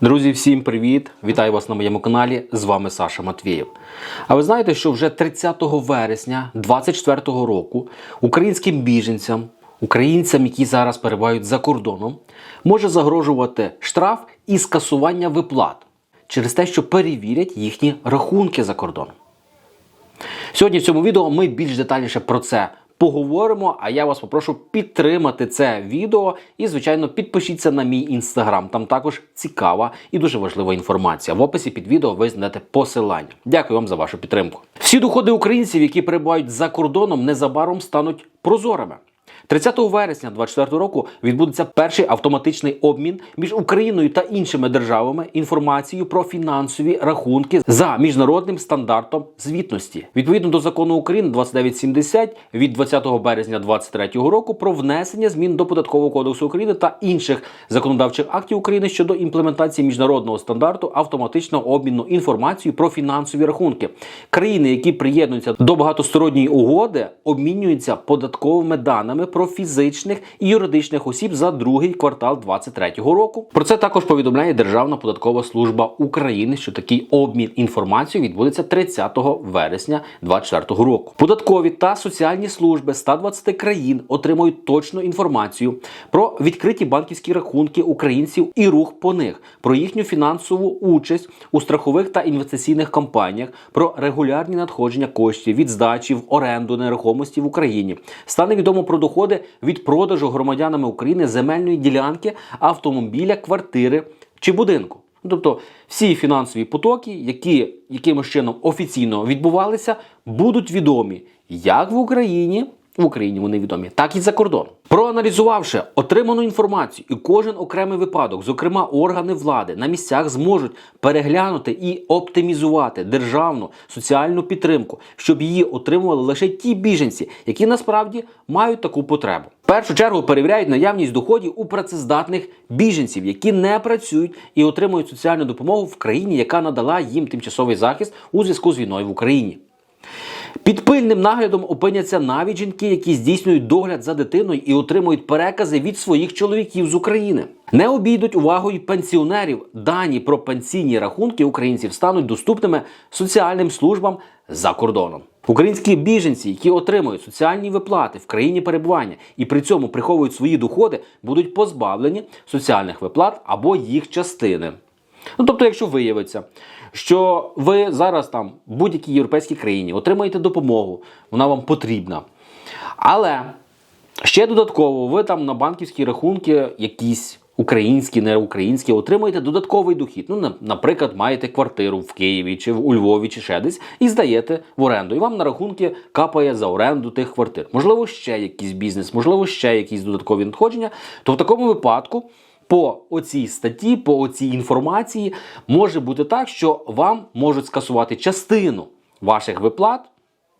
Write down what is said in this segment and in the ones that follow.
Друзі, всім привіт! Вітаю вас на моєму каналі. З вами Саша Матвієв. А ви знаєте, що вже 30 вересня 2024 року українським біженцям, українцям, які зараз перебувають за кордоном, може загрожувати штраф і скасування виплат через те, що перевірять їхні рахунки за кордоном. Сьогодні в цьому відео ми більш детальніше про це поговоримо. А я вас попрошу підтримати це відео і, звичайно, підпишіться на мій інстаграм. Там також цікава і дуже важлива інформація. В описі під відео ви знайдете посилання. Дякую вам за вашу підтримку. Всі доходи українців, які перебувають за кордоном, незабаром стануть прозорими. 30 вересня 2024 року відбудеться перший автоматичний обмін між Україною та іншими державами інформацією про фінансові рахунки за міжнародним стандартом звітності. Відповідно до закону України 2970 від 20 березня 2023 року про внесення змін до податкового кодексу України та інших законодавчих актів України щодо імплементації міжнародного стандарту автоматичного обміну інформацією про фінансові рахунки. Країни, які приєднуються до багатосторонньої угоди, обмінюються податковими даними про фізичних і юридичних осіб за другий квартал 2023 року. Про це також повідомляє Державна податкова служба України, що такий обмін інформацією відбудеться 30 вересня 2024 року. Податкові та соціальні служби 120 країн отримують точну інформацію про відкриті банківські рахунки українців і рух по них, про їхню фінансову участь у страхових та інвестиційних компаніях, про регулярні надходження коштів від здачі в оренду нерухомості в Україні. Стане відомо про доходи від продажу громадянами України земельної ділянки, автомобіля, квартири чи будинку. Тобто всі фінансові потоки, які якимось чином офіційно відбувалися, будуть відомі як в Україні, в Україні вони відомі, так і за кордоном. Проаналізувавши отриману інформацію і кожен окремий випадок, зокрема органи влади на місцях зможуть переглянути і оптимізувати державну соціальну підтримку, щоб її отримували лише ті біженці, які насправді мають таку потребу. В першу чергу перевіряють наявність доходів у працездатних біженців, які не працюють і отримують соціальну допомогу в країні, яка надала їм тимчасовий захист у зв'язку з війною в Україні. Під пильним наглядом опиняться навіть жінки, які здійснюють догляд за дитиною і отримують перекази від своїх чоловіків з України. Не обійдуть увагою пенсіонерів. Дані про пенсійні рахунки українців стануть доступними соціальним службам за кордоном. Українські біженці, які отримують соціальні виплати в країні перебування і при цьому приховують свої доходи, будуть позбавлені соціальних виплат або їх частини. Ну, тобто, якщо виявиться, що ви зараз там в будь-якій європейській країні отримаєте допомогу, вона вам потрібна. Але ще додатково ви там на банківські рахунки якісь українські, не українські, отримуєте додатковий дохід. Ну, наприклад, маєте квартиру в Києві чи у Львові, чи ще десь, і здаєте в оренду. І вам на рахунки капає за оренду тих квартир. Можливо, ще якийсь бізнес, можливо, ще якісь додаткові надходження. То в такому випадку. По оцій статті, по оцій інформації може бути так, що вам можуть скасувати частину ваших виплат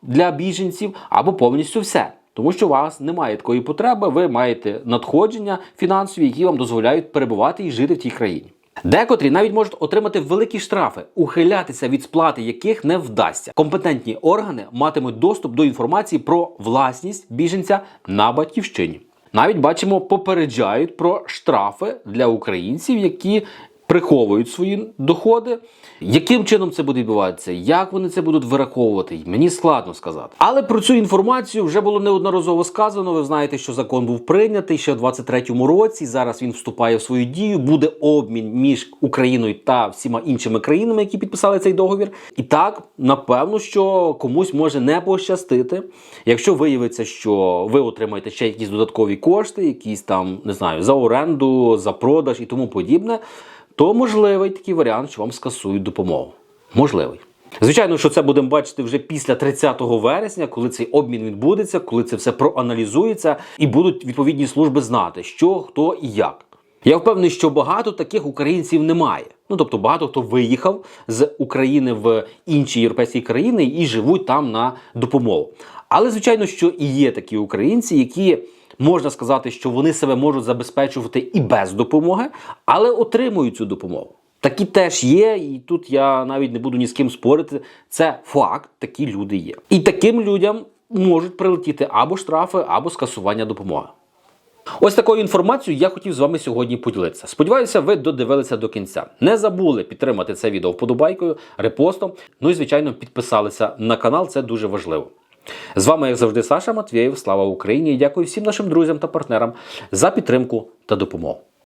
для біженців або повністю все. Тому що у вас немає такої потреби, ви маєте надходження фінансові, які вам дозволяють перебувати і жити в тій країні. Декотрі навіть можуть отримати великі штрафи, ухилятися від сплати яких не вдасться. Компетентні органи матимуть доступ до інформації про власність біженця на батьківщині. Навіть бачимо, попереджають про штрафи для українців, які приховують свої доходи. Яким чином це буде відбуватися? Як вони це будуть вираховувати? Мені складно сказати. Але про цю інформацію вже було неодноразово сказано. Ви знаєте, що закон був прийнятий ще в 23-му році. Зараз він вступає в свою дію. Буде обмін між Україною та всіма іншими країнами, які підписали цей договір. І так, напевно, що комусь може не пощастити, якщо виявиться, що ви отримаєте ще якісь додаткові кошти, якісь там не знаю за оренду, за продаж і тому подібне то можливий такий варіант, що вам скасують допомогу. Можливий. Звичайно, що це будемо бачити вже після 30 вересня, коли цей обмін відбудеться, коли це все проаналізується, і будуть відповідні служби знати, що, хто і як. Я впевнений, що багато таких українців немає. Ну тобто багато хто виїхав з України в інші європейські країни і живуть там на допомогу. Але звичайно, що і є такі українці, які можна сказати, що вони себе можуть забезпечувати і без допомоги, але отримують цю допомогу. Такі теж є, і тут я навіть не буду ні з ким спорити. Це факт, такі люди є. І таким людям можуть прилетіти або штрафи, або скасування допомоги. Ось такою інформацією я хотів з вами сьогодні поділитися. Сподіваюся, ви додивилися до кінця. Не забули підтримати це відео вподобайкою, репостом. Ну і звичайно, підписалися на канал. Це дуже важливо. З вами, як завжди, Саша Матвєєв. Слава Україні! Дякую всім нашим друзям та партнерам за підтримку та допомогу.